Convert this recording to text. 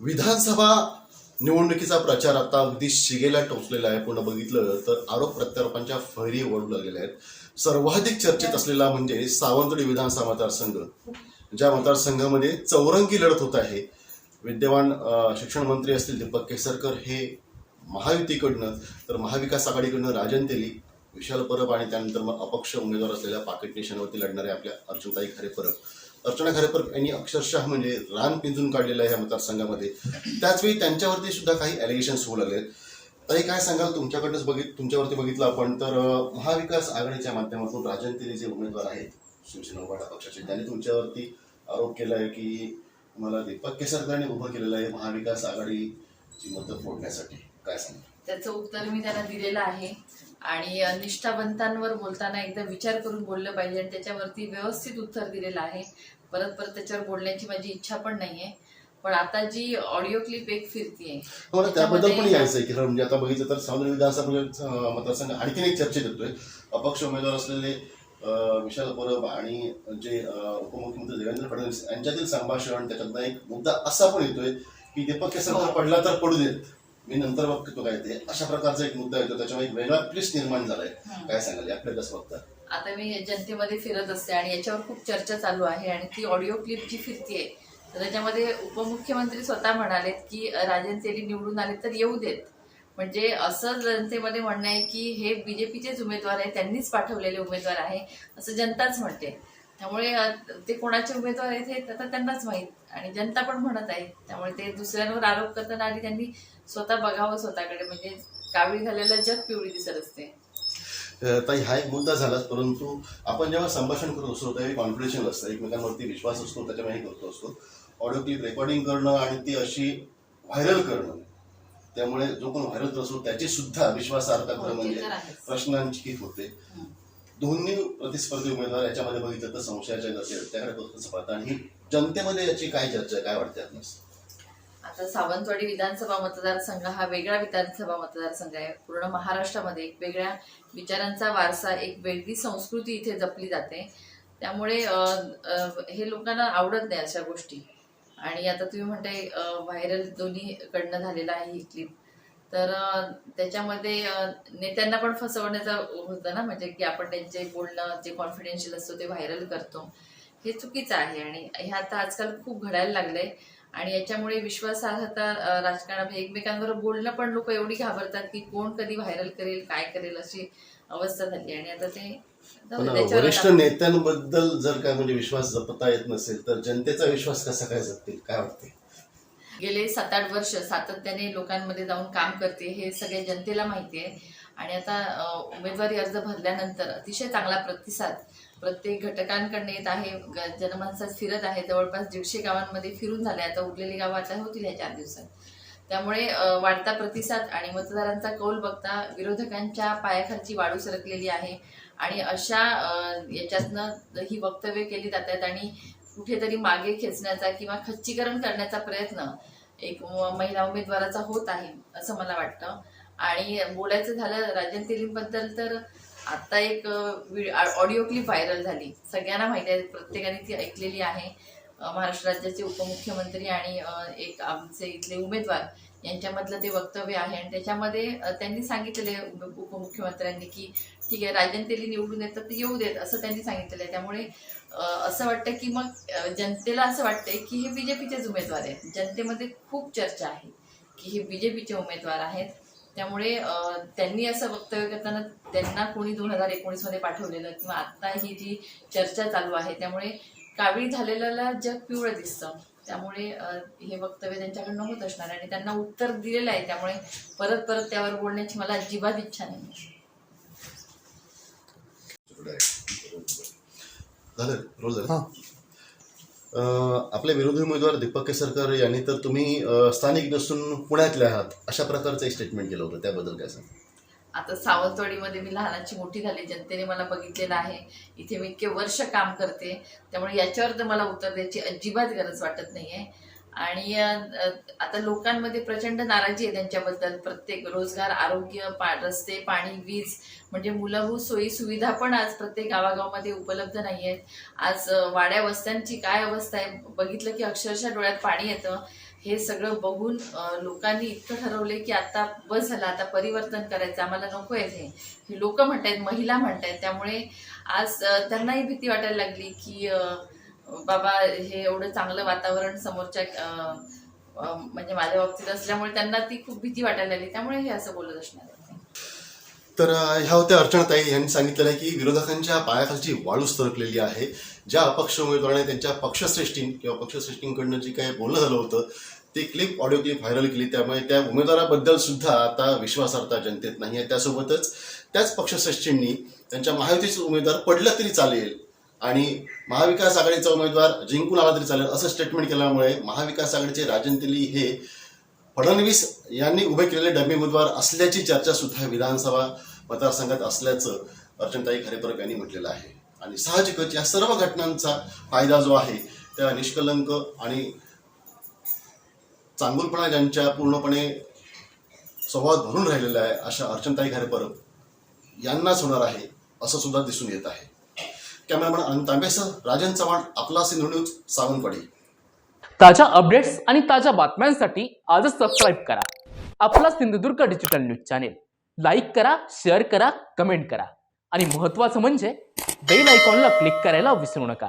विधानसभा निवडणुकीचा प्रचार आता अगदी शिगेला टोचलेला आहे. पूर्ण बघितलं तर आरोप प्रत्यारोपांच्या फैरी ओढू लागलेल्या आहेत. सर्वाधिक चर्चेत असलेला म्हणजे सावंतवाडी विधानसभा मतदारसंघ ज्या मतदारसंघामध्ये चौरंगी लढत होत आहे. विद्यमान शिक्षण मंत्री असतील दीपक केसरकर हे महायुतीकडनं तर महाविकास आघाडीकडनं राजन तेली विशाल परब आणि त्यानंतर मग अपक्ष उमेदवार असलेल्या पाकिट नेशनवरती लढणाऱ्या आपल्या अर्जुनताई खरे परब. अर्चना खरेपर यांनी अक्षरशः म्हणजे रान पिंजून काढलेलं आहे या मतदारसंघामध्ये. त्याचवेळी त्यांच्यावरती सुद्धा काही ॲलिगेशन्स होऊ लागले ताई काय सांगाल? तुमच्याकडनंच बघित तुमच्यावरती बघितलं आपण तर महाविकास आघाडीच्या माध्यमातून राजनतीने जे उमेदवार आहेत शिवसेना उभाटा पक्षाचे. त्यांनी तुमच्यावरती आरोप केला आहे की मला दीपक केसरकरांनी उभं केलेलं आहे महाविकास आघाडीची मदत फोडण्यासाठी. काय सांगाल? त्याचं उत्तर मी त्यांना दिलेलं आहे. आणि निष्ठावंतांवर बोलताना एकदा विचार करून बोललं पाहिजे आणि त्याच्यावरती व्यवस्थित उत्तर दिलेलं आहे. परत परत त्याच्यावर बोलण्याची माझी इच्छा पण नाहीये. पण आता जी ऑडिओ क्लिप एक फिरतीये मला त्याबद्दल पण त्याच्यामध्ये- यायचं आहे की म्हणजे आता बघितलं तर सावंत विधानसभा अं, मतदारसंघ आणखीन एक चर्चेत येतोय. अपक्ष उमेदवार असलेले विशाल परब आणि जे उपमुख्यमंत्री देवेंद्र फडणवीस यांच्यातील संभाषण त्याच्यातनं एक मुद्दा असा पण येतोय की दीपक केसरकर हो. पडला तर पडू देत. मी नंतर बघतो काय ते. अशा प्रकारचा एक मुद्दा येतो त्याच्यामुळे एक वेगळा ट्विस्ट निर्माण झालाय. काय सांगाल? आपल्या कसं बघता? आता मी जनतेमध्ये फिरत असते आणि याच्यावर खूप चर्चा चालू आहे आणि ती ऑडिओ क्लिप जी फिरतीये तर त्याच्यामध्ये उपमुख्यमंत्री स्वतः म्हणालेत की राजन तेली निवडून आले तर येऊ देत. म्हणजे असं जनतेमध्ये म्हणणं आहे की हे बीजेपीचेच उमेदवार आहे त्यांनीच पाठवलेले उमेदवार आहे असं जनताच म्हणते. त्यामुळे ते कोणाचे उमेदवार आहेत हे आता त्यांनाच माहीत आणि जनता पण म्हणत आहे. त्यामुळे ते दुसऱ्यांवर आरोप करताना आधी त्यांनी स्वतः बघावं स्वतःकडे. म्हणजे कावीळ झालेलं जग पिवळी दिसत असते. ताई हा एक मुद्दा झालाच परंतु आपण जेव्हा संभाषण करत असतो त्यावेळी कॉन्फिडेन्शियल असतं एकमेकांवरती विश्वास असतो त्याच्यामुळे हे करतो असतो ऑडिओ क्लिप रेकॉर्डिंग करणं आणि ती अशी व्हायरल करणं त्यामुळे जो कोण व्हायरल करत असतो त्याची सुद्धा विश्वासार्हता हो, खरं ते म्हणजे. प्रश्नांची होते हं. दोन्ही प्रतिस्पर्धी उमेदवार याच्यामध्ये बघितलं तर संशयाच्या गती त्याकडे पाहता आणि ही जनतेमध्ये याची काय चर्चा काय वाटते आपणास आता सावंतवाडी विधानसभा मतदारसंघ हा वेगळा विधानसभा मतदारसंघ आहे. पूर्ण महाराष्ट्रामध्ये एक वेगळ्या विचारांचा वारसा एक वेगळी संस्कृती इथे जपली जाते. त्यामुळे हे लोकांना आवडत नाही अशा गोष्टी. आणि आता तुम्ही म्हणताय व्हायरल दोन्हीकडनं झालेला आहे ही क्लिप तर त्याच्यामध्ये नेत्यांना पण फसवण्याचा होतं ना? म्हणजे की आपण त्यांचे बोलणं जे कॉन्फिडेन्शियल असतो ते व्हायरल करतो. हे चुकीचं आहे आणि हे आता आजकाल खूप घडायला लागलंय. आणि याच्यामुळे विश्वासार्हता राजकारणामध्ये एकमेकांवर बोलणं पण लोक एवढी घाबरतात की कोण कधी व्हायरल करेल काय करेल अशी अवस्था झाली. आणि आता ते वरिष्ठ नेत्यांबद्दल जर काय म्हणजे विश्वास जपता येत नसेल तर जनतेचा विश्वास कसा काय जपतील? काय वाटते गेले सात आठ वर्ष सातत्याने लोकांमध्ये जाऊन काम करते हे सगळे जनतेला माहिती आहे. आणि आता उमेदवारी अर्ज भरल्यानंतर अतिशय चांगला प्रतिसाद प्रत्येक घटकांकडनं येत आहे. ग- जनमानसात फिरत आहे. जवळपास दीडशे गावांमध्ये फिरून झाले आता उरलेली गावं आता होतील या चार दिवसात. त्यामुळे वाढता प्रतिसाद आणि मतदारांचा कौल बघता विरोधकांच्या पायाखालची वाढू सरकलेली आहे. आणि अशा याच्यातनं ही वक्तव्य केली जात आहेत आणि कुठेतरी मागे खेचण्याचा किंवा खच्चीकरण करण्याचा प्रयत्न एक महिला उमेदवाराचा होत आहे असं मला वाटतं. आणि बोलायचं झालं राजन तेलींबद्दल तर आता एक ऑडिओ क्लिप व्हायरल झाली. सगळ्यांना माहिती आहे प्रत्येकाने ती ऐकलेली आहे. महाराष्ट्र राज्याचे उपमुख्यमंत्री आणि एक आमचे इथले उमेदवार यांच्यामधलं ते वक्तव्य आहे. आणि त्याच्यामध्ये त्यांनी सांगितलेले उपमुख्यमंत्र्यांनी की ठीक आहे राजन तेली निवडून येतात तर येऊ देत असं त्यांनी सांगितलेलं आहे. त्यामुळे असं वाटतं की मग जनतेला असं वाटतंय की हे बीजेपीचेच उमेदवार आहेत. जनतेमध्ये खूप चर्चा आहे की हे बीजेपीचे उमेदवार आहेत. त्यामुळे त्यांनी असं वक्तव्य करताना त्यांना कोणी दोन हजार एकोणीसमध्ये पाठवलेलं किंवा आता ही जी चर्चा चालू आहे त्यामुळे कावीळ झालेल्याला जग पिवळं दिसतं. त्यामुळे हे वक्तव्य त्यांच्याकडनं होत असणार आणि त्यांना उत्तर दिलेलं आहे. त्यामुळे परत परत त्यावर बोलण्याची मला अजिबात इच्छा नाही. झालं? आपले विरोधी उमेदवार दीपक केसरकर यांनी तर तुम्ही स्थानिक नसून पुण्यातले आहात अशा प्रकारचं एक स्टेटमेंट केलं होतं त्याबद्दल काय सांग आता सावंतवाडीमध्ये मी लहानाची मोठी झाली जनतेने मला बघितलेलं आहे. इथे मी इतके वर्ष काम करते त्यामुळे याच्यावर तर मला उत्तर द्यायची अजिबात गरज वाटत नाही आहे आणि आता लोकांमध्ये प्रचंड नाराजी आहे त्यांच्याबद्दल. प्रत्येक रोजगार आरोग्य पा रस्ते पाणी वीज म्हणजे मूलभूत सोयी सुविधा पण आज प्रत्येक गावागावामध्ये उपलब्ध नाही आहेत आज वाड्या वस्त्यांची काय अवस्था आहे? बघितलं की अक्षरशः डोळ्यात पाणी येतं. हे सगळं बघून लोकांनी इतकं ठरवले की आता बस झालं आता परिवर्तन करायचं आम्हाला नको आहे हे. हे लोक म्हणतायत महिला म्हणतायत. त्यामुळे आज त्यांनाही भीती वाटायला लागली की बाबा हे एवढं चांगलं वातावरण समोरच्या म्हणजे माझ्या बाबतीत असल्यामुळे त्यांना ती खूप भीती वाटायला लागली. त्यामुळे हे असं बोलत असणार तर ह्या होत्या अर्चनाताई यांनी सांगितलेलं आहे की विरोधकांच्या पायाखालची वाळू सरकलेली आहे ज्या अपक्ष उमेदवाराने त्यांच्या पक्षश्रेष्ठी किंवा पक्षश्रेष्ठींकडनं जे काही बोलणं झालं होतं ती क्लिप ऑडिओ क्लिप व्हायरल केली. त्यामुळे त्या उमेदवाराबद्दल सुद्धा आता विश्वासार्हता जनतेत नाही आहे. त्यासोबतच त्याच पक्षश्रेष्ठींनी त्यांच्या महायुतीचे उमेदवार पडलं तरी चालेल आणि महाविकास आघाडीचा उमेदवार जिंकून आला तरी चालेल असं स्टेटमेंट केल्यामुळे महाविकास आघाडीचे राजन तेली हे फडणवीस यांनी उभे केलेले डमी उमेदवार असल्याची चर्चा सुद्धा विधानसभा मतदारसंघात असल्याचं अर्चनताई खरेपरब यांनी म्हटलेलं आहे. आणि साहजिकच या सर्व घटनांचा फायदा जो आहे त्या निष्कलंक आणि चांगुलपणा ज्यांच्या पूर्णपणे संवाद भरून राहिलेला आहे अशा अर्चनताई खरेपरब यांनाच होणार आहे असं सुद्धा दिसून येत आहे. कॅमेरामॅन अनंत तांबेसह राजन चव्हाण आपला सिंधू न्यूज सावंतवाडी. ताज्या अपडेट्स आणि ताज्या बातम्यांसाठी आजच सबस्क्राईब करा. आपला Sindhudurg digital news channel like करा शेअर करा कमेंट करा. आणि महत्त्वाचं म्हणजे बेल आयकॉनला क्लिक करायला विसरू नका.